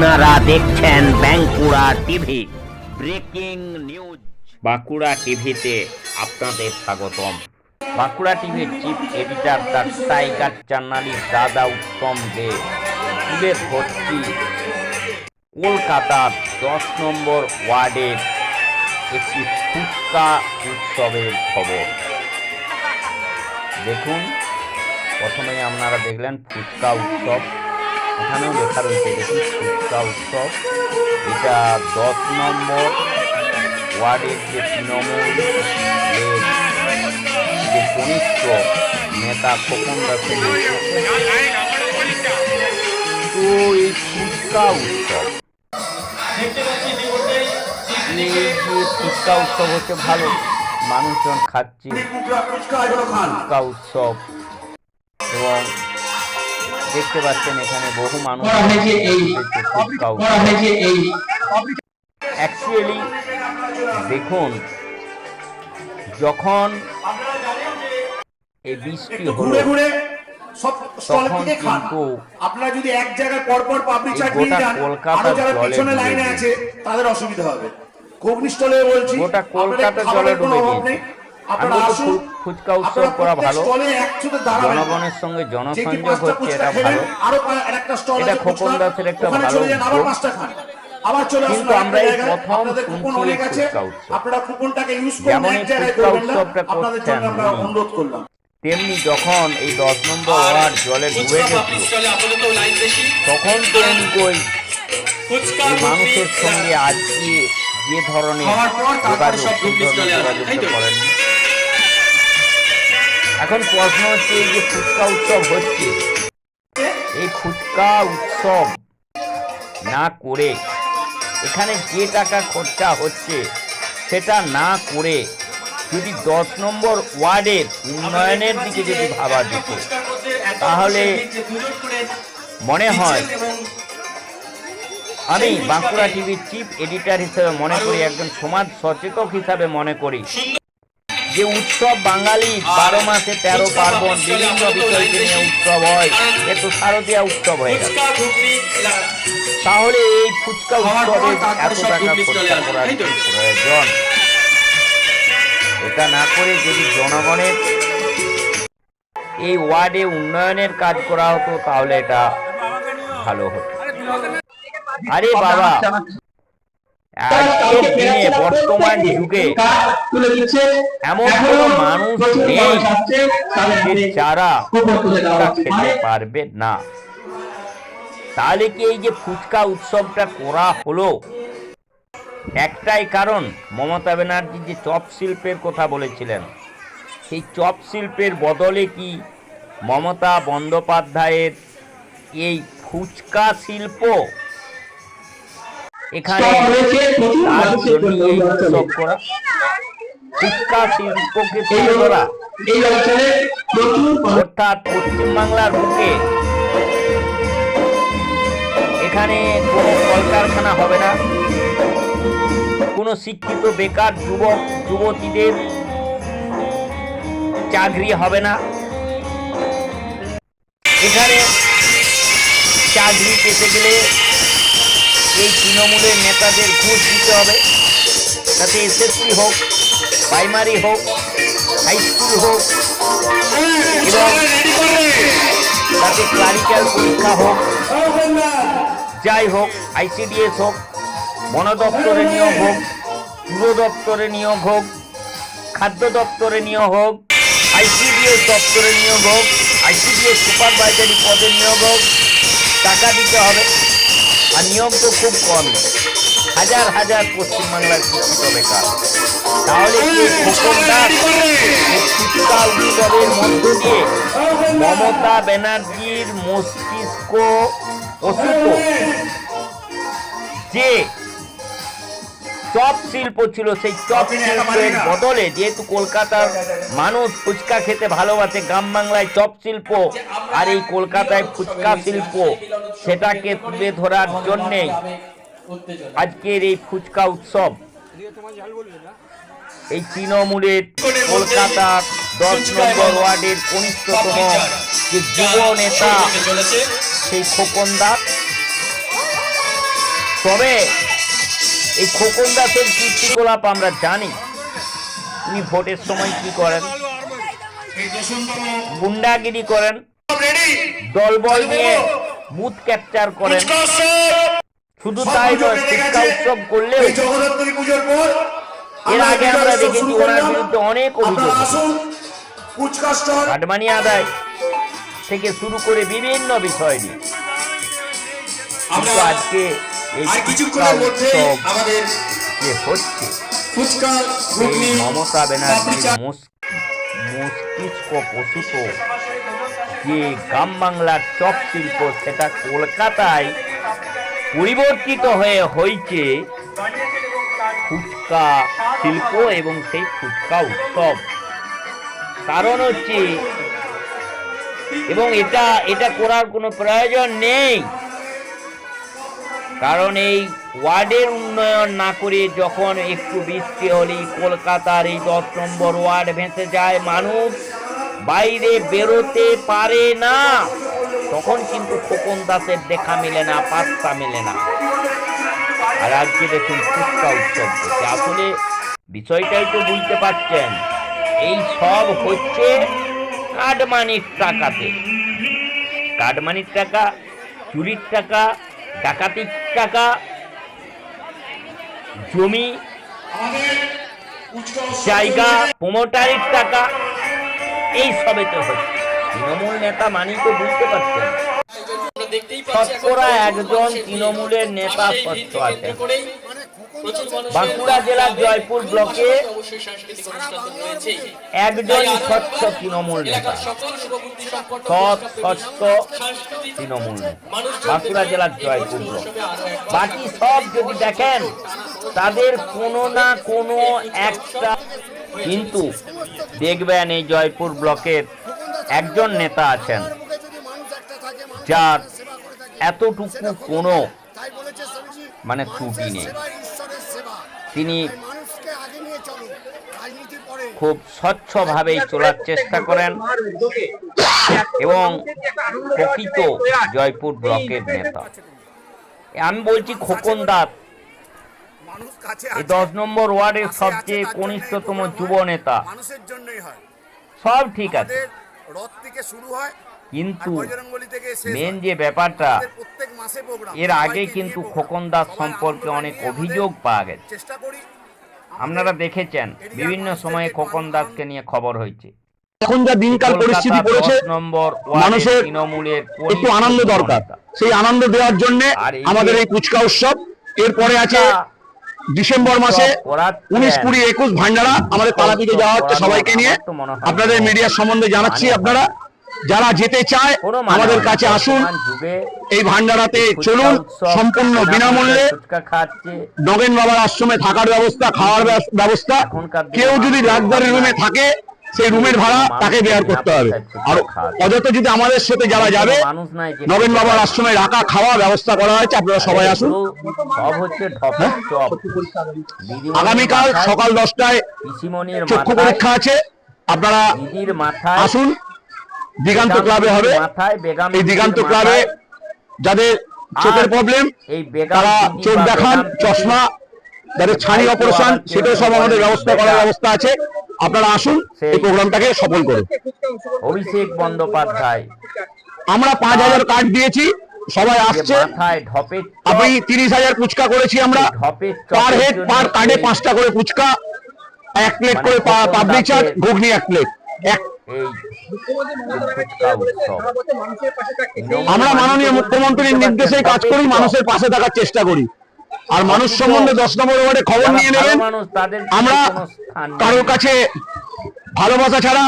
আপনারা দেখছেন Bankura TV. Breaking news. Bankura টিভিতে আপনাদের স্বাগতম। বাঁকুড়া টিভির chief editor the tiger journalist দাদা উত্তম দে। তুলে ধরছি কলকাতার দশ নম্বর ওয়ার্ডের একটি ফুচকা উৎসবের খবর। দেখুন প্রথমেই আপনারা দেখলেন ফুচকা উৎসব। এখানেও লেখা রয়েছে দেখুন ফুচকা উৎসব এটা দশ নম্বর ওয়ার্ডের যে তৃণমূল যে কনিষ্ঠ নেতা খোকন দাসের তো এই ফুচকা উৎসব। ফুচকা উৎসব হচ্ছে ভালো মানুষজন খাচ্ছে। ফুচকা উৎসব। এবং দেখতে পাচ্ছেন এখানে বহু মানুষ অ্যাকচুয়ালি দেখুন যখন এই বৃষ্টি হলো ঘুরে ঘুরে সব স্টল তখন কিন্তু আপনারা যদি এক জায়গায় পর পর পাবলিক চাট নিয়ে যান আরও যারা পিছনে ডুবে লাইনে আছে তাদের অসুবিধা হবে। ঘুগনি স্টলে বলছি গোটা কলকাতা জলে ডুবে গিয়েছে। আমি আসুন। ফুচকা উৎসব করা ভালো। জনগণের সঙ্গে জনসংযোগ হচ্ছে এটা ভালো। এটা খোকন দাসের একটা ভালো আবার উদ্যোগ। পাঁচটা খান। আবার চলে আসুন আমরা এই প্রথম আপনাদের কুপন অনেক আছে। ফুচকা উৎসব। আপনারা কুপনটাকে ইউজ করুন যেমন এক জায়গায় ফুচকা করবেন না। উৎসবটা আপনাদের জন্য আমরা অনুরোধ করলাম। তেমনি যখন এই দশ নম্বর ওয়ার্ড জলে ডুবে গেছিল তখন তো উনি কই মানুষের সঙ্গে আজকে যে ধরনের এখন প্রশ্ন হচ্ছে এই যে ফুচকা উৎসব হচ্ছে এই ফুচকা উৎসব না করে এখানে যে টাকা খরচা হচ্ছে সেটা না করে যদি দশ নম্বর ওয়ার্ডের উন্নয়নের দিকে যদি ভাবা যেত তাহলে মনে হয় আমি বাঁকুড়া টিভির চিফ এডিটর হিসেবে মনে করি একজন সমাজ সচেতক হিসাবে মনে করি। যে উৎসব বাঙালি বারো মাসে তেরো পার্বণ বিভিন্ন বিষয়কে নিয়ে উৎসব হয় এ তো শারদীয়া উৎসব হয়ে গেল। তাহলে এই ফুচকা উৎসবে এত টাকা খরচা করার প্রয়োজন। এটা না করে যদি জনগণের এই ওয়ার্ডে উন্নয়নের কাজ করা হতো তাহলে এটা ভালো হতো। আরে বাবা। আজকের দিনে বর্তমান যুগে এমন কোনো মানুষ নেই যে যারা খেতে পারবে না। তাহলে কি এই যে ফুচকা উৎসবটা করা হলো? একটাই কারণ মমতা ব্যানার্জি যে চপ শিল্পের কথা বলেছিলেন সেই চপ শিল্পের বদলে কি মমতা বন্দ্যোপাধ্যায়ের এই ফুচকা শিল্প এখানে করা। ফুচকা শিল্পকে তুলে ধরা। অর্থাৎ পশ্চিমবাংলার বুকে এখানে কোনো কলকারখানা হবে না। কোনো শিক্ষিত বেকার যুবক যুবতীদের চাকরি হবে না। এখানে চাকরি পেতে গেলে এই তৃণমূলের নেতাদের ঘুষ দিতে হবে। তাতে এসএসসি হোক, প্রাইমারি হোক, হাই স্কুল হোক, এবং তাতে ক্লারিক্যাল পরীক্ষা হোক, যাই হোক, আইসিডিএস হোক বন দপ্তরে নিয়োগ হোক, পুর দপ্তরে নিয়োগ হোক, খাদ্য দপ্তরে নিয়োগ হোক, আইসিডিএস দপ্তরে নিয়োগ হোক, আইসিডিএস সুপারভাইজারি পদে নিয়োগ হোক, টাকা দিতে হবে। আর নিয়োগ তো খুব কমই হাজার হাজার পশ্চিমবাংলার শিক্ষিত বেকার। তাহলে দিয়ে মমতা ব্যানার্জির মস্তিষ্ক অসুস্থ? যে চপ শিল্প ছিল সেই চপ শিল্পের বদলে যেহেতু কলকাতার মানুষ ফুচকা খেতে ভালোবাসে গ্রাম বাংলায় চপ শিল্প আর এই কলকাতায় ফুচকা শিল্প সেটাকে তুলে ধরার জন্যেই আজকের এই ফুচকা উৎসব। এই তৃণমূলের কলকাতার দশ নম্বর ওয়ার্ডের কনিষ্ঠতম যে যুব নেতা সেই খোকন দাস তবে এই খোকন দাসের কীর্তিকলাপ আমরা জানি? তিনি ভোটের সময় কি করেন? গুন্ডাগিরি করেন। দলবল নিয়ে বুথ ক্যাপচার করেন। শুধু তাই নয়, শিক্ষা উৎসব করলেও এর আগে আমরা দেখেছি ওনার। বিরুদ্ধে অনেক অভিযোগ। কাটমানি আদায় থেকে শুরু করে বিভিন্ন বিষয় নিয়ে। আজকে আর কিছুক্ষণের মধ্যে আমাদের যে হচ্ছে। ফুচকা ঘুগনি মমতা মস- মস্তিষ্ক প্রসূত যে গ্রাম বাংলার চপ শিল্প সেটা কলকাতায় পরিবর্তিত হয়ে হয়েছে ফুচকা শিল্প এবং সেই ফুচকা উৎসব। কারণ হচ্ছে এবং এটা এটা করার কোনো প্রয়োজন নেই। কারণ এই ওয়ার্ডের উন্নয়ন না করে যখন একটু বৃষ্টি হলেই কলকাতার এই দশ নম্বর ওয়ার্ড ভেসে যায়, মানুষ বাইরে বেরোতে পারে না। তখন কিন্তু খোকন দাসের দেখা মেলে না, পাত্তা মেলে না। আর আজকে দেখুন ফুচকা উৎসব আসলে বিষয়টাই তো বুঝতে পারছেন, এই সব হচ্ছে কাটমানির টাকাতে। কাটমানির টাকা, চুরির টাকা ডাকাতির টাকা জমি জায়গা প্রমোটারির টাকা এই সবে তো হচ্ছে তৃণমূল নেতা মানি তো বুঝতে পারছেন। শতকরা একজন তৃণমূলের নেতা সত্য আছেন বাঁকুড়া জেলার জয়পুর ব্লকে একজনই স্বচ্ছ তৃণমূল নেতা। সৎ স্বচ্ছ তৃণমূল নেতা। বাঁকুড়া জেলার জয়পুর ব্লক। বাকি সব যদি দেখেন তাদের কোনো না কোনো একটা কিন্তু দেখবেন এই জয়পুর ব্লকের একজন নেতা আছেন যার এতটুকু কোনো মানে ত্রুটি নেই। তিনি খুব স্বচ্ছভাবেই চলার চেষ্টা করেন। এবং প্রকৃত জয়পুর ব্লকের নেতা। আমি বলছি খোকন দাস। এই দশ নম্বর ওয়ার্ডের সবচেয়ে কনিষ্ঠতম যুব নেতা। সব ঠিক আছে। রথ থেকে শুরু হয় কিন্তু মেন যে ব্যাপারটা আমাদের প্রত্যেক মাসে প্রোগ্রাম। এর আগে কিন্তু খোকন দাস সম্পর্কে অনেক অভিযোগ পাওয়া গেছে। আপনারা দেখেছেন বিভিন্ন সময়ে খোকন দাসকে নিয়ে খবর হয়েছে। এখন যা দিনকাল পরিস্থিতি পড়েছে মানুষের তৃণমূলের একটু আনন্দ দরকার। সেই আনন্দ দেওয়ার জন্য আর আমাদের এই কুচকা উৎসব এরপরে আছে ডিসেম্বর মাসে। উনিশ কুড়ি একুশ ভান্ডারা আমাদের যাওয়া হচ্ছে সবাইকে নিয়ে। আপনাদের মিডিয়ার সম্বন্ধে জানাচ্ছি মানে আপনারা। যারা যেতে চায় আমাদের কাছে আসুন। এই ভান্ডারাতে চলুন সম্পূর্ণ বিনামূল্যে। নগেন বাবার আশ্রমে থাকার ব্যবস্থা খাওয়ার ব্যব- ব্যবস্থা। কেউ যদি লাক্সারি রুমে থাকে সেই রুমের ভাড়া তাকে বেয়ার করতে হবে। আর অযথা যদি আমাদের সাথে যারা যাবে নবীন বাবার আশ্রমে রাখা খাওয়া ব্যবস্থা করা হয়েছে আপনারা সবাই আসুন। দিদিমণির আগামীকাল সকাল দশটায় চক্ষু পরীক্ষা আছে আপনারা আসুন। দিগান্ত ক্লাবে হবে। এই দিগান্ত ক্লাবে যাদের চোখের প্রবলেম তারা চোখ দেখান চশমা যাদের ছানি অপারেশন সেটাও সব আমাদের ব্যবস্থা করার ব্যবস্থা আছে। আপনারা আসুন এই প্রোগ্রামটাকে সফল করুন। অভিষেক বন্দ্যোপাধ্যায়। আমরা পাঁচ হাজার কার্ড দিয়েছি সবাই আসছে। আপনি তিরিশ হাজার ফুচকা করেছি আমরা। পার হেড পার কার্ডে পাঁচটা করে ফুচকা এক প্লেট মানে করে পাবলিক চাট দাসের- ঘুগনি এক প্লেট এক এই আমরা মাননীয় মুখ্যমন্ত্রীর নির্দেশে কাজ করি মানুষের পাশে থাকার চেষ্টা করি। আর মানুষ সম্বন্ধে দশ নম্বর ওয়ার্ডে খবর নিয়ে নেবেন আমরা। কারোর কাছে ভালোবাসা ছাড়া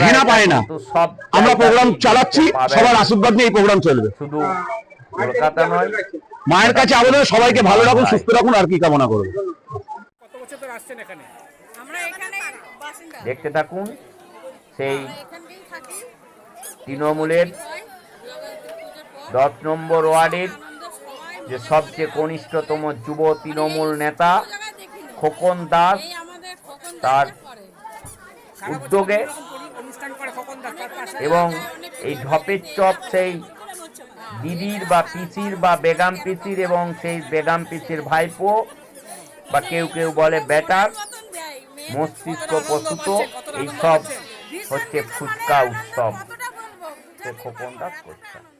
ঘৃণা পায় না। সব আমরা প্রোগ্রাম চালাচ্ছি সবার আশীর্বাদ নিয়ে এই প্রোগ্রাম চলবে। শুধু কলকাতা নয় মায়ের কাছে আবেদন সবাইকে ভালো রাখুন সুস্থ রাখুন আর কি কামনা করব। আমরা এখানে দেখতে থাকুন। সেই তৃণমূলের দশ নম্বর ওয়ার্ডের যে সবচেয়ে কনিষ্ঠতম যুব তৃণমূল নেতা খোকন দাস তার উদ্যোগে এবং এই ঢপের চপ সেই দিদির বা পিসির বা বেগাম পিসির এবং সেই বেগাম পিসির ভাইপো বা কেউ কেউ বলে বেটার মস্তিষ্ক প্রসূত এইসব হচ্ছে ফুচকা উৎসব। সে খোকন করছে।